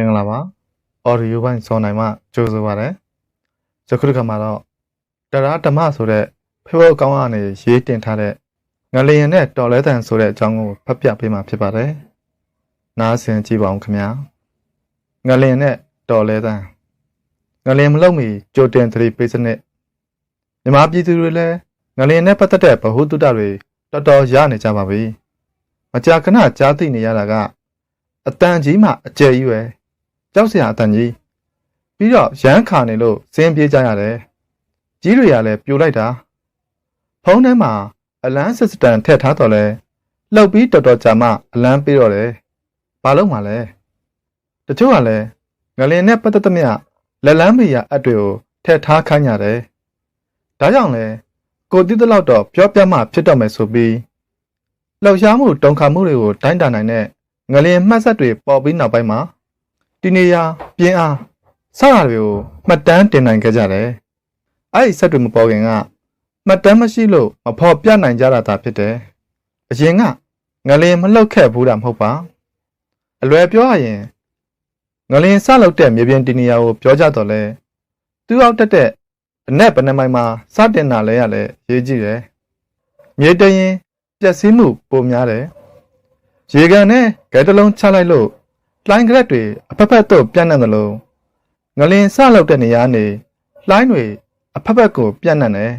င်္ဂလာပါ audio ဘိုင်းစောနိုင်မှကြိုးဆိုပါရစေယခုတစ်ခါမှာတော့တရားဓမ္မဆိုတဲ့ဖေဖို့ကောင်းကနေရေးတင်ထားတဲ့ငလျင်နဲ့တော်လဲတန်ဆိုတဲ့အကြောင်းကိုဖတ်ပြပေးမှာဖြစ်ပါတယ်နားဆင်ကြည့်ပါဦးခင်ဗျာငလျင်နဲ့တော်လဲတန်ငလျင်မလုံမီကြိုတင်သတိပေးစနစ်မြမပြည်သူတွေလည်းငလျင်နဲ့ပတ်သက်တဲ့ဗဟုသုတတွေတော်တော်ရနေကြပါပြီမကြာခဏကြားသိနေရတာကအတန်ကြီးမှအကျယ်ကြီးပဲ ကြောက်စရာအတန်ကြီးပြီးတော့ရမ်းခါနေလို့စင်းပြေးကြရတယ်ကြီးတွေကလည်းပြိုလိုက်တာဖုန်းထဲမှာအလန်းစစ်စတန်ထည့်ထားတော့လဲလှုပ်ပြီးတော်တော်ကြာမှအလန်းပေးတော့တယ်ဘာလို့မှလဲတချို့ကလည်းငလင်နဲ့ပတ်သက်သမျှလက်လန်းမီယာအပ်တွေကိုထည့်ထားခိုင်းရတယ်ဒါကြောင့်လဲကိုတိတလောက်တော့ပြောပြမှဖြစ်တော့မယ်ဆိုပြီးလှောက်ရှားမှုတုံခါမှုတွေကိုတိုင်းတာနိုင်တဲ့ငလျင်မှတ်ဆက်တွေပေါ်ပြီးနောက်ပိုင်းမှာ ဒီနေရာပြင်းအားစတာတွေကိုမှတ်တမ်းတင်နိုင်ခဲ့ကြတယ်။အဲ့ဒီဆက်တွေမပေါ်ခင်ကမှတ်တမ်းမရှိလို့မဖော်ပြနိုင်ကြတာသာဖြစ်တယ်။အရင်ကငလျင်မလှုပ်ခဲ့ဘူးတာမဟုတ်ပါ။အလွယ်ပြောရရင်ငလျင်စလှုပ်တဲ့မြေပြင်ဒီနေရာကိုပြောကြတော့လဲသူ့အောက်တက်တဲ့အနက်ပနမိုင်မှာစတင်တာလဲရလဲရေးကြည့်တယ်။မြေတရင်ပျက်စီးမှုပိုများတယ်။ရေကန်နဲ့ဂဲတလုံးချလိုက်လို့ လှိုင်းကရက်တွေအဖက်ဖက်သို့ပြန့်နှံ့သလိုငလင်စလောက်တဲ့နေရာနေလှိုင်းတွေအဖက်ဖက်ကိုပြန့်နှံ့တယ်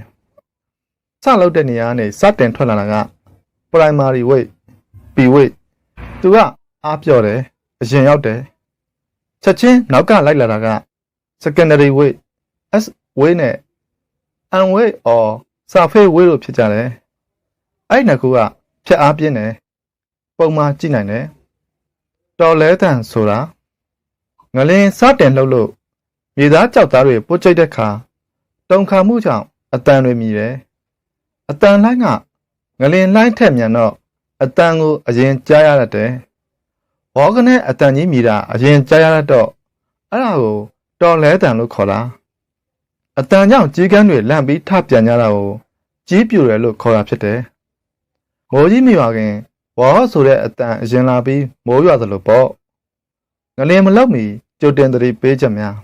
။စလောက်တဲ့နေရာနေစတင်ထွက်လာတာက primary weight p weight သူကအားပြော့တယ်အရင်ရောက်တယ်ချက်ချင်းနောက်ကလိုက်လာတာက secondary weight s weight နဲ့ n weight or surface weight လို့ဖြစ်ကြတယ်။အဲ့ဒီနှစ်ခုကဖြတ်အားပြင်းတယ်ပုံမှန်ကြည့်နိုင်တယ် တော်လဲတန်ဆိုတာငလင်းစတင်လှုပ်လို့မြေသားကြောက်သားတွေပုတ်ချိတ်တဲ့ခါတုံခါမှုကြောင့်အတန်တွေမြည်တယ်အတန်လိုင်းကငလင်းလိုင်းထက်မြန်တော့အတန်ကိုအရင်ကြားရတတ်တယ်ဘောကနေအတန်ကြီးမြည်တာအရင်ကြားရတတ်တော့အဲ့ဒါကိုတော်လဲတန်လို့ခေါ်တာအတန်ကြောင့်ကြီးကန်းတွေလန့်ပြီးထပြန်ကြတာကိုကြီးပြူတယ်လို့ခေါ်တာဖြစ်တယ်မိုးကြီးမြွာခင် ဝါဆိုတဲ့အတန်အရင်လာပြီးမိုးရွာသလိုပေါ့ငလင်မလောက်မီကြိုတင်သတိပေးချက်များ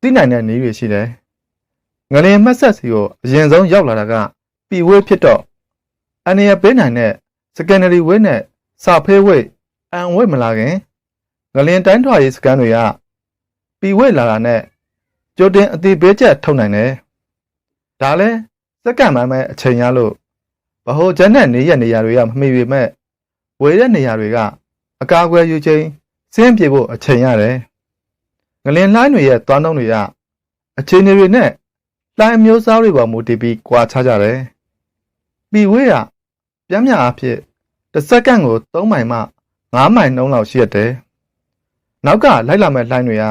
သိနိုင်တဲ့နည်းတွေရှိတယ်ငလင်မှတ်ဆက်စီကိုအရင်ဆုံးရောက်လာတာကပြီဝေးဖြစ်တော့အနေရပေးနိုင်တဲ့ secondary weight နဲ့စာဖေး weight အန် weight မလာခင်ငလင်တိုင်းထွာရေးစကန်တွေကပြီဝေးလာတာနဲ့ကြိုတင်အတိပေးချက်ထုတ်နိုင်တယ်ဒါလဲစက္ကန့်မှန်းမဲ့အချိန်ရလို့ ဗဟိုချက်နဲ့နေရနေရာတွေကမမှီပေမဲ့ဝေတဲ့နေရာတွေကအကာအကွယ်ယူခြင်းစင်းပြေဖို့အချိန်ရတယ်။ငလင်လှိုင်းတွေရဲ့သွားနှုံးတွေကအခြေအနေတွေနဲ့လှိုင်းမျိုးစားတွေပေါ်မူတည်ပြီးကွာခြားကြတယ်။ပြီဝေးကပြင်းပြအဖြစ်တစ်စက္ကန့်ကို3မိုင်မှ9မိုင်နှုန်းလောက်ရှိရတယ်။နောက်ကလိုက်လာမဲ့လှိုင်းတွေက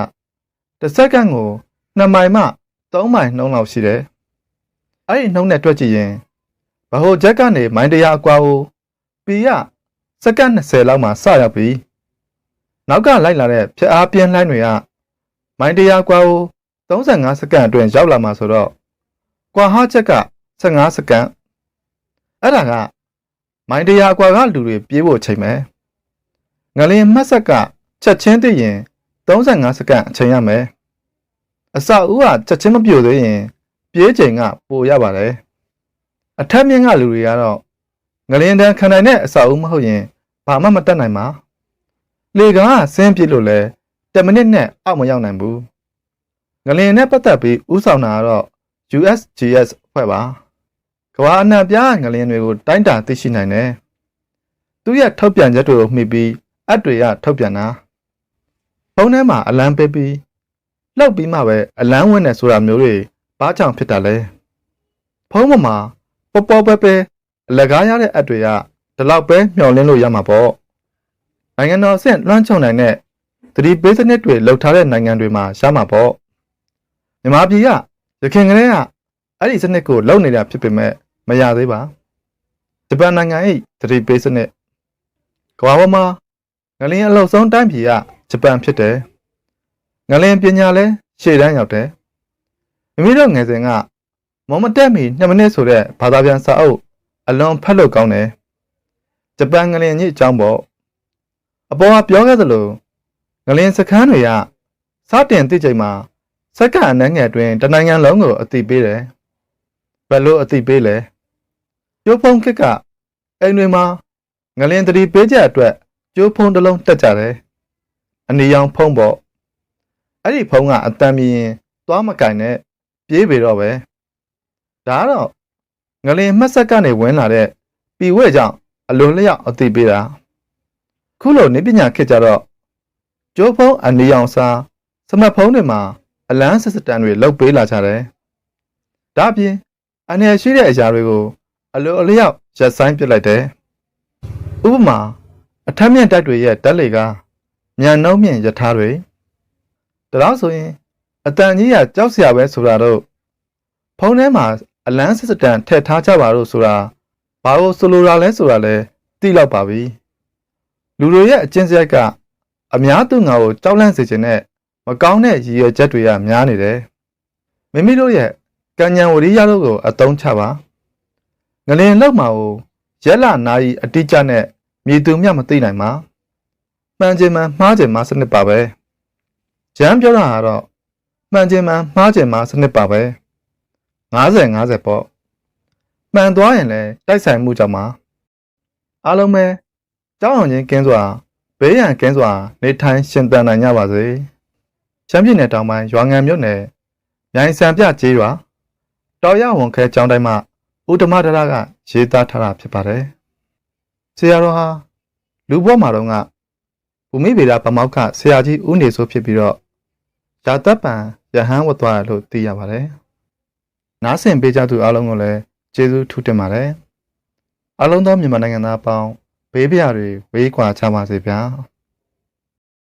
တစ်စက္ကန့်ကို2မိုင်မှ3မိုင်နှုန်းလောက်ရှိတယ်။အဲ့ဒီနှုန်းနဲ့တွက်ကြည့်ရင် ဗဟိုချက်ကနေမိုင်းတရာအကွာကိုပီရစက္ကန့်20လောက်မှစရောက်ပြီနောက်ကလိုက်လာတဲ့ဖြတ်အားပြင်းလှိုင်းတွေကမိုင်းတရာကွာကို35စက္ကန့်အတွင်းရောက်လာမှာဆိုတော့ကွာဟာချက်က15စက္ကန့်အဲ့ဒါကမိုင်းတရာကွာကလူတွေပြေးဖို့ချိန်မယ်ငလင်းမှတ်ဆက်ကချက်ချင်းသိရင်35စက္ကန့်အချိန်ရမယ်အစအဦးကချက်ချင်းမပြိုသေးရင်ပြေးချိန်ကပိုရပါတယ် အထက်မြင့်ကလူတွေကတော့ငလင်းတန်းခံနိုင်တဲ့အစာအုပ်မဟုတ်ရင်ဘာမှမတတ်နိုင်ပါလေကဆင်းပြစ်လို့လဲ10မိနစ်နဲ့အောက်မရောက်နိုင်ဘူးငလင်းနဲ့ပတ်သက်ပြီးဥဆောင်တာကတော့ USGS အဖွဲ့ပါကမ္ဘာအနှံ့ပြားငလင်းတွေကိုတိုင်းတာသိရှိနိုင်တယ်သူရဲ့ထုတ်ပြန်ချက်တွေကိုမှီပြီးအပ်တွေကထုတ်ပြန်တာဖုန်းထဲမှာအလံပေးပြီးလှုပ်ပြီးမှပဲအလံဝင်နေဆိုတာမျိုးတွေဘာကြောင့်ဖြစ်တာလဲဖုန်းပေါ်မှာ ပေါ်ပေါ်ပဲပဲအလကားရတဲ့အပ်တွေကဒီလောက်ပဲမျှော်လင့်လို့ရမှာပေါ့နိုင်ငံတော်အဆင့်လွှမ်းခြုံနိုင်တဲ့သတိပေးစနစ်တွေလှုပ်ထားတဲ့နိုင်ငံတွေမှာရမှာပေါ့မြန်မာပြည်ကရခိုင်ကလေးကအဲ့ဒီစနစ်ကိုလုပ်နေတာဖြစ်ပေမဲ့မရသေးပါဂျပန်နိုင်ငံ၏သတိပေးစနစ်ကမ္ဘာပေါ်မှာငလင်းအလုံဆုံးတိုင်းပြည်ကဂျပန်ဖြစ်တယ်ငလင်းပညာလဲရှေ့တန်းရောက်တယ်မိမိတို့ငယ်စဉ်က မော်မတက်မီ2မိနစ်ဆိုတဲ့ဘာသာပြန်စာအုပ်အလွန်ဖတ်လို့ကောင်းတယ်ဂျပန်ငလင်ကြီးအကြောင်းပေါ့အပေါ်ကပြောခဲ့သလိုငလင်းစခန်းတွေကစတင်တိကျိမ်မှာစက္ကန့်အနှံ့ငယ်အတွင်းတနိုင်ငံလုံးကိုအတိပေးတယ်ဘယ်လိုအတိပေးလဲကျိုးဖုံးခက်ကအိမ်တွေမှာငလင်းတတိပေးချက်အတွက်ကျိုးဖုံးတစ်လုံးတက်ကြတယ်အနီရောင်ဖုံးပေါ့အဲ့ဒီဖုံးကအတန်မြင်ရင်သွားမကင်နဲ့ပြေးပေတော့ပဲ ဒါကတော့ငလင်းမှတ်ဆက်ကနေဝင်လာတဲ့ပြီဝဲကြောင့်အလွန်လျောက်အတိပေးတာခုလိုနေပညာခက်ကြတော့ကျိုးဖုံးအနီရောင်စားစမတ်ဖုံးတွေမှာအလန်းစစ်စတန်တွေလုတ်ပေးလာကြတယ်ဒါအပြင်အနေရရှိတဲ့အရာတွေကိုအလိုအလျောက်ရက်ဆိုင်ပစ်လိုက်တယ်ဥပမာအထက်မြင့်တက်တွေရဲ့တက်လေကမြန်နှုံးမြင့်ယထာတွေဒါတော့ဆိုရင်အတန်ကြီးကကြောက်စရာပဲဆိုတာတော့ဖုံးထဲမှာ အလန်းစစ်စတန်ထည့်ထားကြပါလို့ဆိုတာဘာလို့ဆိုလိုတာလဲဆိုတာလဲသိတော့ပါပြီလူတွေရဲ့အကျင့်စရိုက်ကအများသူငါကိုကြောက်လန့်စေခြင်းနဲ့မကောင်းတဲ့ရည်ရွယ်ချက်တွေကများနေတယ်မိမိတို့ရဲ့ကံဉဏ်ဝရိယတို့ကိုအသုံးချပါငလင်လောက်မှာကိုရက်လနာယီအတိအကျနဲ့မြေသူမြတ်မသိနိုင်ပါမှန်ခြင်းမှန်မှားခြင်းမှစနစ်ပါပဲကျမ်းပြောတာကတော့မှန်ခြင်းမှန်မှားခြင်းမှစနစ်ပါပဲ 90 50ပေါ့မှန်သွားရင်လည်းတိုက်ဆိုင်မှုကြောင့်ပါအားလုံးပဲကြောင်းအောင်ချင်းကင်းစွာဘေးရန်ကင်းစွာနေထိုင်ရှင်သန်နိုင်ကြပါစေချမ်းပြည်နယ်တောင်ပိုင်းရွာငံမြို့နယ်မြိုင်စံပြကျေးရွာတော်ရဝန်ခဲကျောင်းတိုင်းမှာဥဒ္ဓမဒရကရေးသားထားတာဖြစ်ပါတယ်ဆရာတော်ဟာလူဘဝမှာတော့ကဘူမိဗေဒဗမောက္ခဆရာကြီးဦးနေဆိုဖြစ်ပြီးတော့ယာတပံယဟန်ဝတ်သွားတယ်လို့သိရပါတယ် နားဆင်ပေးကြသူအားလုံးကိုလည်းကျေးဇူးထူးတင်ပါတယ်အားလုံးသောမြန်မာနိုင်ငံသားအပေါင်းဘေးပြားတွေဝေးကွာချပါစေဗျာ